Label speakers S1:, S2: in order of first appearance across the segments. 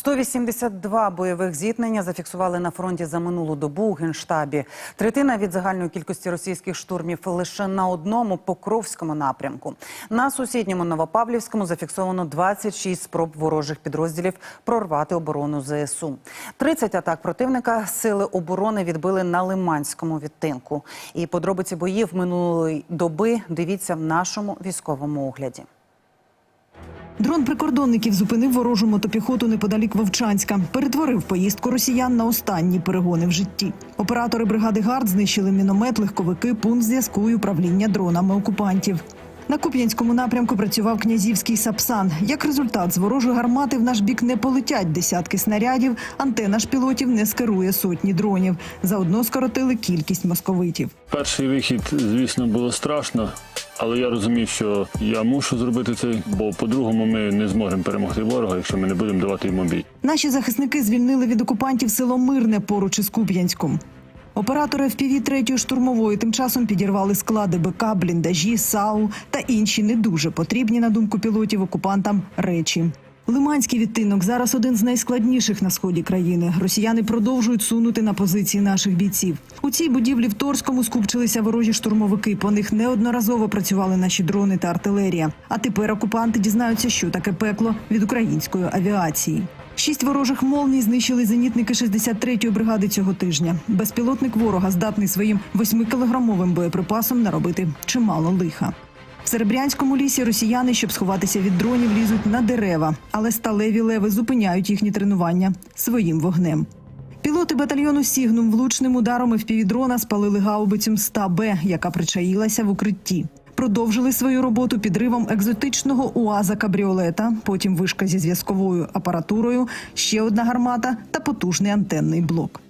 S1: 182 бойових зіткнення зафіксували на фронті за минулу добу у генштабі. Третина від загальної кількості російських штурмів лише на одному покровському напрямку. На сусідньому Новопавлівському зафіксовано 26 спроб ворожих підрозділів прорвати оборону ЗСУ. 30 атак противника сили оборони відбили на Лиманському відтинку. І подробиці боїв минулої доби дивіться в нашому військовому огляді.
S2: Дрон прикордонників зупинив ворожу мотопіхоту неподалік Вовчанська. Перетворив поїздку росіян на останні перегони в житті. Оператори бригади ГАРД знищили міномет, легковики, пункт зв'язку і управління дронами окупантів. На Куп'янському напрямку працював князівський сапсан. Як результат, з ворожої гармати в наш бік не полетять десятки снарядів. Антена ж пілотів не скерує сотні дронів. Заодно скоротили кількість московитів.
S3: Перший вихід, звісно, було страшно, але я розумів, що я мушу зробити це, бо по-другому ми не зможемо перемогти ворога, якщо ми не будемо давати йому бій.
S2: Наші захисники звільнили від окупантів село Мирне поруч із Куп'янськом. Оператори ФПВ третьої штурмової тим часом підірвали склади БК, бліндажі, САУ та інші не дуже потрібні, на думку пілотів, окупантам речі. Лиманський відтинок зараз один з найскладніших на сході країни. Росіяни продовжують сунути на позиції наших бійців. У цій будівлі в Торському скупчилися ворожі штурмовики. По них неодноразово працювали наші дрони та артилерія. А тепер окупанти дізнаються, що таке пекло від української авіації. Шість ворожих молній знищили зенітники 63-ї бригади цього тижня. Безпілотник ворога здатний своїм 8-кілограмовим боєприпасом наробити чимало лиха. В Серебрянському лісі росіяни, щоб сховатися від дронів, лізуть на дерева, але сталеві леви зупиняють їхні тренування своїм вогнем. Пілоти батальйону Сігнум влучним ударом ФПВ-дрона спалили гаубицю М100Б, яка причаїлася в укритті. Продовжили свою роботу підривом екзотичного УАЗа кабріолета, потім вишка зі зв'язковою апаратурою, ще одна гармата та потужний антенний блок.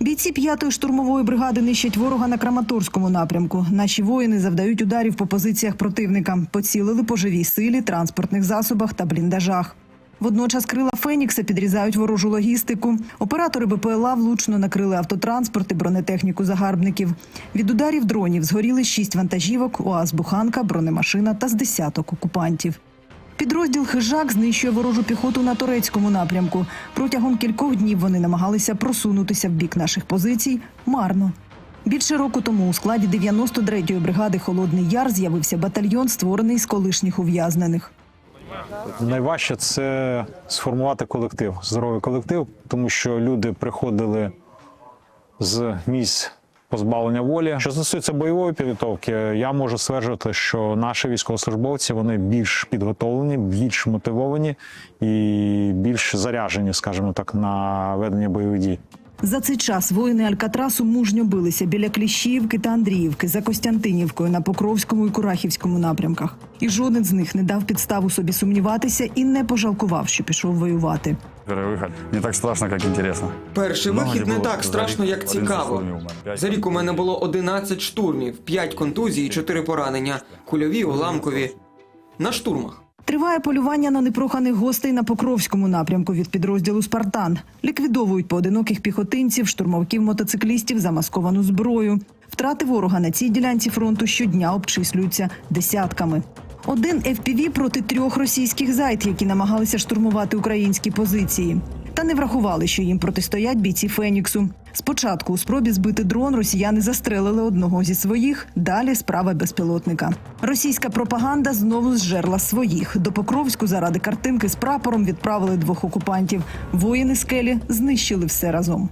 S2: Бійці п'ятої штурмової бригади нищать ворога на Краматорському напрямку. Наші воїни завдають ударів по позиціях противника, поцілили по живій силі, транспортних засобах та бліндажах. Водночас крила Фенікса підрізають ворожу логістику. Оператори БПЛА влучно накрили автотранспорт і бронетехніку загарбників. Від ударів дронів згоріли шість вантажівок, УАЗ Буханка, бронемашина та з десяток окупантів. Підрозділ Хижак знищує ворожу піхоту на турецькому напрямку. Протягом кількох днів вони намагалися просунутися в бік наших позицій марно. Більше року тому у складі 93-ї бригади Холодний Яр з'явився батальйон, створений з колишніх ув'язнених.
S4: Найважче це сформувати колектив, здоровий колектив, тому що люди приходили з місць позбавлення волі. Що стосується бойової підготовки, я можу стверджувати, що наші військовослужбовці вони більш підготовлені, більш мотивовані і більш заряжені, скажімо так, на ведення бойових дій.
S2: За цей час воїни Алькатрасу мужньо билися біля Кліщіївки та Андріївки за Костянтинівкою на Покровському і Курахівському напрямках. І жоден з них не дав підставу собі сумніватися і не пожалкував, що пішов воювати.
S5: Первый выход не так страшно, как интересно.
S6: Перший вихід
S5: не
S6: так страшно, як цікаво. За рік у мене було 11 штурмів, 5 контузій і 4 поранення. Кульові, уламкові. На штурмах.
S2: Триває полювання на непроханих гостей на Покровському напрямку від підрозділу Спартан. Ліквідовують поодиноких піхотинців, штурмовків мотоциклістів, замасковану зброю. Втрати ворога на цій ділянці фронту щодня обчислюються десятками. Один FPV проти трьох російських зайд, які намагалися штурмувати українські позиції. Не врахували, що їм протистоять бійці Феніксу. Спочатку у спробі збити дрон росіяни застрелили одного зі своїх, далі справа безпілотника. Російська пропаганда знову зжерла своїх. До Покровську заради картинки з прапором відправили двох окупантів. Воїни скелі знищили все разом.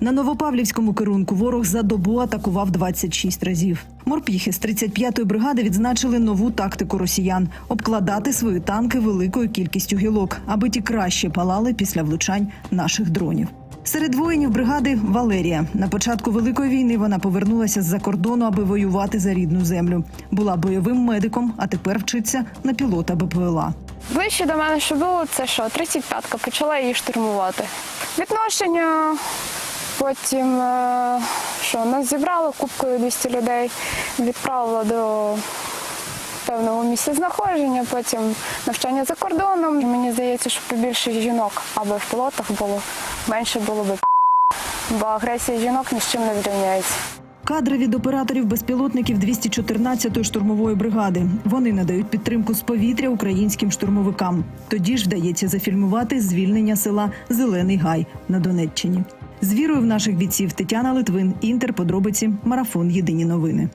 S2: На Новопавлівському керунку ворог за добу атакував 26 разів. Морпіхи з 35-ї бригади відзначили нову тактику росіян обкладати свої танки великою кількістю гілок, аби ті краще палали після влучань наших дронів. Серед воїнів бригади Валерія на початку великої війни вона повернулася з-за кордону, аби воювати за рідну землю. Була бойовим медиком, а тепер вчиться на пілота БПЛА.
S7: Ближче до мене, що було, це що, 35-ка, почала її штурмувати. Відношення, потім, е, що нас зібрали кубкою 200 людей, відправила до певного місця знаходження, потім навчання за кордоном. Мені здається, що побільше жінок, аби в пілотах було, менше було б бо агресія жінок ні з чим не зрівняється.
S2: Кадри від операторів безпілотників 214-ї штурмової бригади. Вони надають підтримку з повітря українським штурмовикам. Тоді ж вдається зафільмувати звільнення села Зелений Гай на Донеччині. З вірою в наших бійців Тетяна Литвин, Інтер. Подробиці. Марафон. Єдині новини.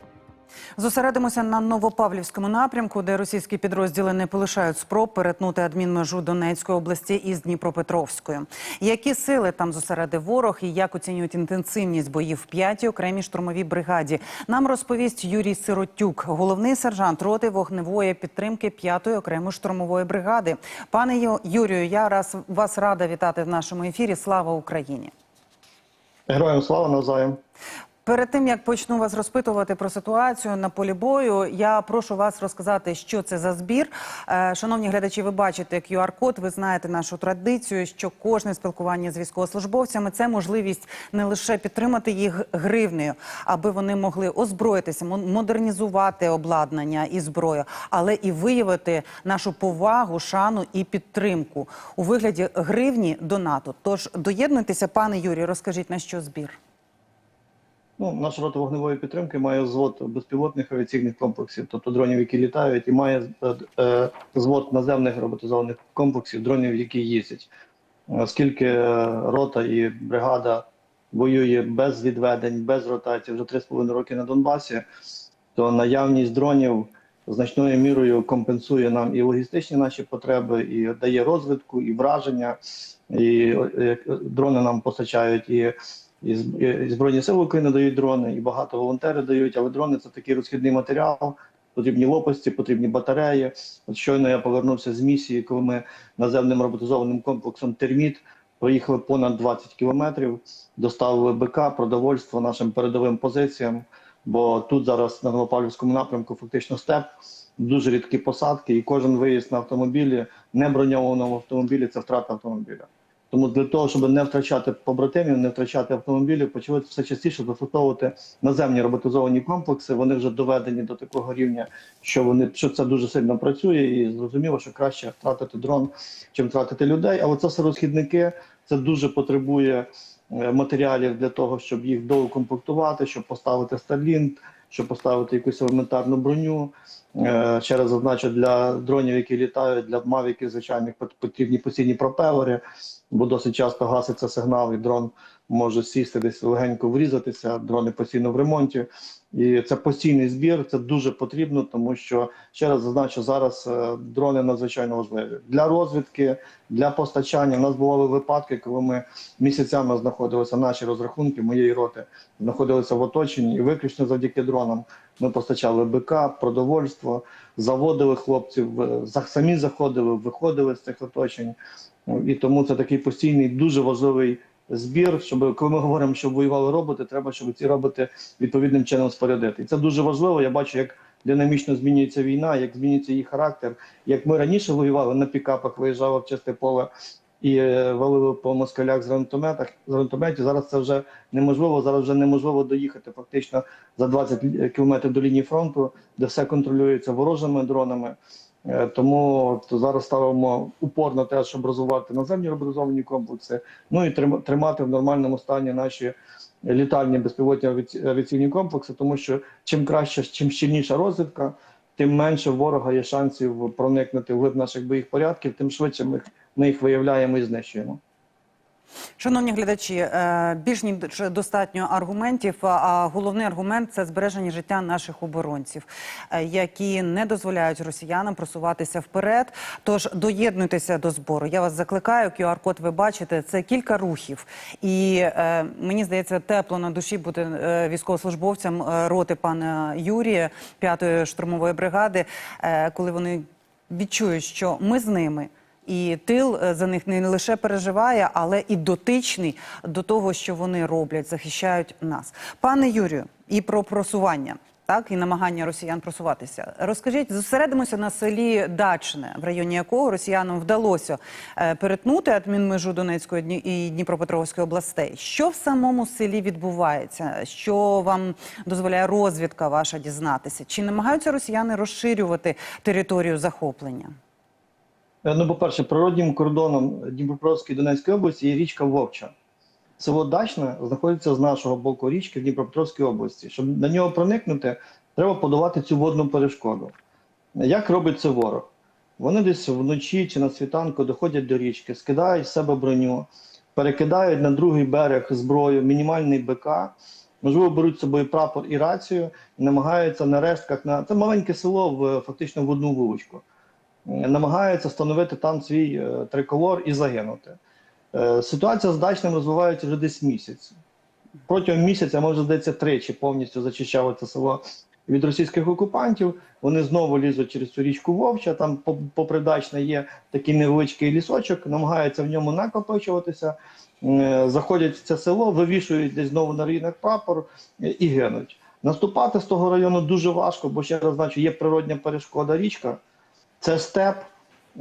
S1: Зосередимося на Новопавлівському напрямку, де російські підрозділи не полишають спроб перетнути адмінмежу Донецької області із Дніпропетровською. Які сили там зосередив ворог і як оцінюють інтенсивність боїв в п'ятій окремій штурмовій бригаді? Нам розповість Юрій Сиротюк, головний сержант роти вогневої підтримки п'ятої окремої штурмової бригади. Пане Юрію, я раз вас рада вітати в нашому ефірі. Слава Україні!
S8: Героям слава навзаєм.
S1: Перед тим як почну вас розпитувати про ситуацію на полі бою, я прошу вас розказати, що це за збір. Е, Шановні глядачі, ви бачите QR-код, ви знаєте нашу традицію, що кожне спілкування з військовослужбовцями це можливість не лише підтримати їх гривнею, аби вони могли озброїтися, модернізувати обладнання і зброю, але і виявити нашу повагу, шану і підтримку у вигляді гривні донату. Тож доєднуйтеся, пане Юрію, розкажіть на що збір.
S8: Ну, наша рота вогневої підтримки має звод безпілотних авіаційних комплексів, тобто дронів, які літають, і має е, звод наземних роботизованих комплексів, дронів, які їздять. Оскільки е, рота і бригада воює без відведень, без ротації вже 3,5 роки на Донбасі, то наявність дронів значною мірою компенсує нам і логістичні наші потреби, і дає розвитку, і враження. І е, дрони нам постачають і і Збройні сили України дають дрони, і багато волонтерів дають, але дрони це такий розхідний матеріал. Потрібні лопасті, потрібні батареї. От щойно я повернувся з місії, коли ми наземним роботизованим комплексом Терміт проїхали понад 20 кілометрів, доставили БК, продовольство нашим передовим позиціям. Бо тут зараз на Новопавлівському напрямку фактично степ, дуже рідкі посадки, і кожен виїзд на автомобілі, не броньованому автомобілі це втрата автомобіля. Тому для того, щоб не втрачати побратимів, не втрачати автомобілів, почали все частіше застосовувати наземні роботизовані комплекси. Вони вже доведені до такого рівня, що вони що це дуже сильно працює, і зрозуміло, що краще втратити дрон, чим втратити людей. Але це все розхідники, це дуже потребує е, матеріалів для того, щоб їх доукомплектувати, щоб поставити Starlink, щоб поставити якусь елементарну броню. Е, Ще раз зазначу, для дронів, які літають, для мавіків звичайних пот- потрібні постійні пропелери, бо досить часто гаситься сигнал, і дрон може сісти десь легенько врізатися. Дрони постійно в ремонті. І це постійний збір, це дуже потрібно, тому що ще раз зазначу, зараз е, дрони надзвичайно важливі для розвідки, для постачання. У нас бували випадки, коли ми місяцями знаходилися наші розрахунки моєї роти, знаходилися в оточенні, і виключно завдяки дронам ми постачали БК, продовольство, заводили хлопців, е, самі заходили, виходили з цих оточень. І тому це такий постійний, дуже важливий збір. Щоб коли ми говоримо, що воювали роботи, треба, щоб ці роботи відповідним чином спорядити. І це дуже важливо. Я бачу, як динамічно змінюється війна, як змінюється її характер. Як ми раніше воювали на пікапах, виїжджали в чисте поле і е, валили по москалях з гранатометах з гранатометів. Зараз це вже неможливо. Зараз вже неможливо доїхати фактично за 20 кілометрів до лінії фронту, де все контролюється ворожими дронами. Е, Тому от зараз ставимо упор на те, щоб розвивати наземні роботизовані комплекси, ну і тримати в нормальному стані наші літальні безпілотні авіаційні комплекси, тому що чим краще, чим щільніша розвідка, тим менше ворога є шансів проникнути в глиб наших боїх порядків, тим швидше ми, ми їх виявляємо і знищуємо.
S1: Шановні глядачі, е, більш ніж достатньо аргументів. А головний аргумент це збереження життя наших оборонців, е, які не дозволяють росіянам просуватися вперед. Тож доєднуйтеся до збору. Я вас закликаю. QR-код ви бачите. Це кілька рухів, і е, мені здається, тепло на душі е, військовослужбовцям роти пана Юрія, п'ятої штурмової бригади, коли вони відчують, що ми з ними. І тил е, за них не лише переживає, але і дотичний до того, що вони роблять, захищають нас. Пане Юрію, і про просування. Так, і намагання росіян просуватися. Розкажіть, зосередимося на селі Дачне, в районі якого росіянам вдалося е, перетнути адмінмежу Донецької і Дніпропетровської областей. Що в самому селі відбувається? Що вам дозволяє розвідка ваша дізнатися? Чи намагаються росіяни розширювати територію захоплення?
S8: Е, Ну, по-перше, природнім кордоном Дніпропетровської Донецької області є річка Вовча. село Дачне знаходиться з нашого боку річки в Дніпропетровській області. Щоб на нього проникнути, треба подавати цю водну перешкоду. Як робить це ворог? Вони десь вночі чи на світанку доходять до річки, скидають з себе броню, перекидають на другий берег зброю, мінімальний БК, можливо, беруть з собою прапор і рацію, і намагаються на рештках на це маленьке село в фактично в одну вуличку. Е, Намагаються встановити там свій е, триколор і загинути. Е, Ситуація з дачним розвивається вже десь місяць. Протягом місяця, може, здається, тричі повністю зачищали це село від російських окупантів. Вони знову лізуть через цю річку Вовча. Там по- попри Дачне є такий невеличкий лісочок, намагаються в ньому накопичуватися, заходять в це село, вивішують десь знову на руїнах прапор і гинуть. Наступати з того району дуже важко, бо ще раз значу, є природня перешкода річка, це степ.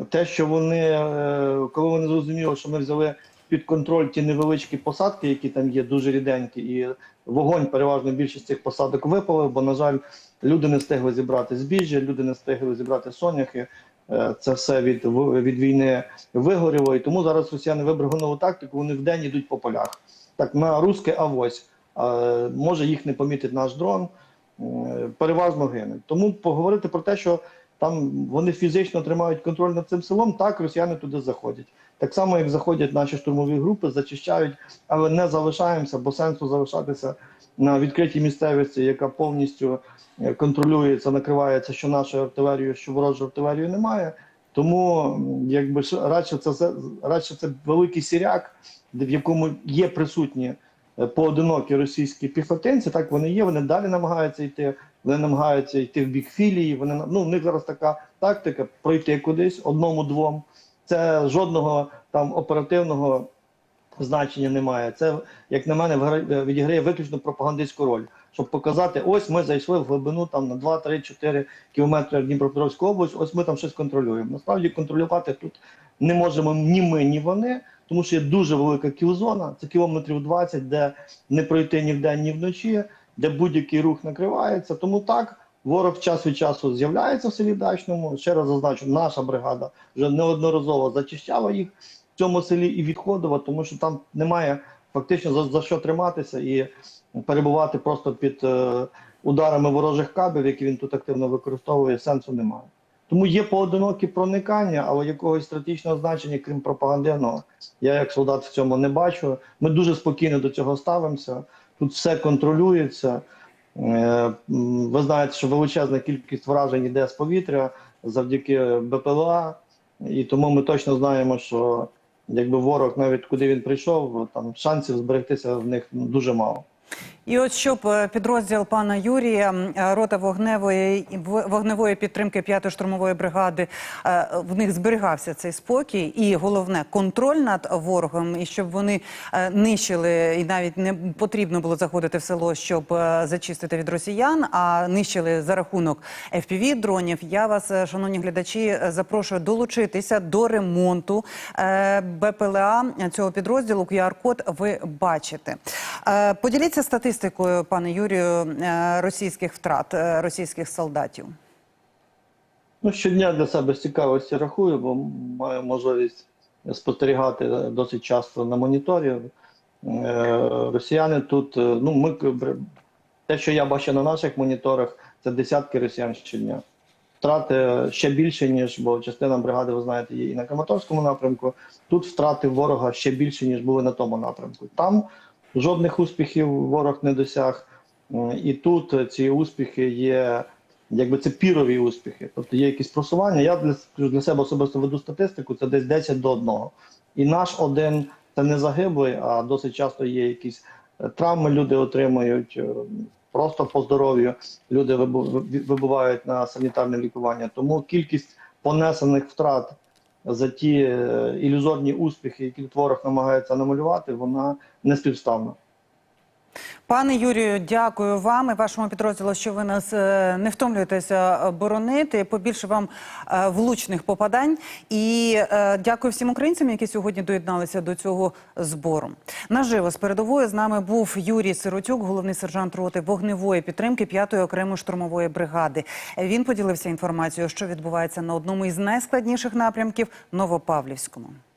S8: Те, що вони, е, коли вони зрозуміли, що ми взяли під контроль ті невеличкі посадки, які там є, дуже ріденькі, і вогонь переважно більшість цих посадок випалив, бо, на жаль, люди не встигли зібрати збіжжя, люди не встигли зібрати соняхи. Е, Це все від, від війни вигоріло. І тому зараз росіяни вибрали нову тактику, вони вдень йдуть по полях. Так, на русське авось. Може їх не помітить наш дрон, е, переважно гинуть. Тому поговорити про те, що там вони фізично тримають контроль над цим селом, так росіяни туди заходять. Так само, як заходять наші штурмові групи, зачищають, але не залишаємося, бо сенсу залишатися на відкритій місцевості, яка повністю е, контролюється, накривається що нашою артилерією, що ворожою артилерією немає. Тому якби радше це радше це великий сіряк, в якому є присутні е, поодинокі російські піхотинці. Так вони є. Вони далі намагаються йти. Вони намагаються йти в бік філії. Вони ну, в них зараз така тактика пройти кудись одному-двом. Це жодного там оперативного значення немає. Це, як на мене, відіграє виключно пропагандистську роль, щоб показати, ось ми зайшли в глибину там на 2, 3, 4 кілометри Дніпропетровську область, ось ми там щось контролюємо. Насправді контролювати тут не можемо ні ми, ні вони, тому що є дуже велика кілзона, це кілометрів 20, де не пройти ні вдень, ні вночі, де будь-який рух накривається. Тому так. Ворог час від часу з'являється в селі Дачному. Ще раз зазначу, наша бригада вже неодноразово зачищала їх в цьому селі і відходила, тому що там немає фактично за, за що триматися і перебувати просто під е, ударами ворожих кабів, які він тут активно використовує, сенсу немає. Тому є поодинокі проникання, але якогось стратегічного значення, крім пропагандивного, я як солдат в цьому не бачу. Ми дуже спокійно до цього ставимося. Тут все контролюється. Е, Ви знаєте, що величезна кількість вражень йде з повітря завдяки БПЛА, і тому ми точно знаємо, що якби ворог, навіть куди він прийшов, там шансів зберегтися в них дуже мало.
S1: І от щоб е, підрозділ пана Юрія, е, рота вогневої вогневої підтримки 5-ї штурмової бригади, е, в них зберігався цей спокій, і головне контроль над ворогом, і щоб вони нищили, і навіть не потрібно було заходити в село, щоб зачистити від росіян, а нищили за рахунок fpv дронів. Я вас, шановні глядачі, запрошую долучитися до ремонту БПЛА цього підрозділу. QR-код ви бачите. Поділіться статистикою, пане Юрію, е, російських втрат е, російських солдатів.
S8: Ну, щодня для себе з цікавості рахую, бо маю можливість спостерігати досить часто на моніторі. Е, Росіяни тут, ну, ми те, що я бачу на наших моніторах, це десятки росіян щодня. Втрати ще більше, ніж, бо частина бригади, ви знаєте, є і на Краматорському напрямку. Тут втрати ворога ще більше, ніж були на тому напрямку. Там жодних успіхів ворог не досяг. І тут е, ці успіхи є, якби це пірові успіхи. Тобто є якісь просування. Я для, для себе особисто веду статистику, це десь 10 до 1. І наш один це не загиблий, а досить часто є якісь е, травми, люди отримують. е, Просто по здоров'ю люди вибувають на санітарне лікування. Тому кількість понесених втрат за ті е, ілюзорні успіхи, які тут ворог намагається намалювати, вона не співставна.
S1: Пане Юрію, дякую вам і вашому підрозділу, що ви нас е, не втомлюєтеся боронити. Побільше вам е, влучних попадань. І е, дякую всім українцям, які сьогодні доєдналися до цього збору. Наживо з передової з нами був Юрій Сиротюк, головний сержант роти вогневої підтримки 5-ї окремої штурмової бригади. Він поділився інформацією, що відбувається на одному із найскладніших напрямків Новопавлівському.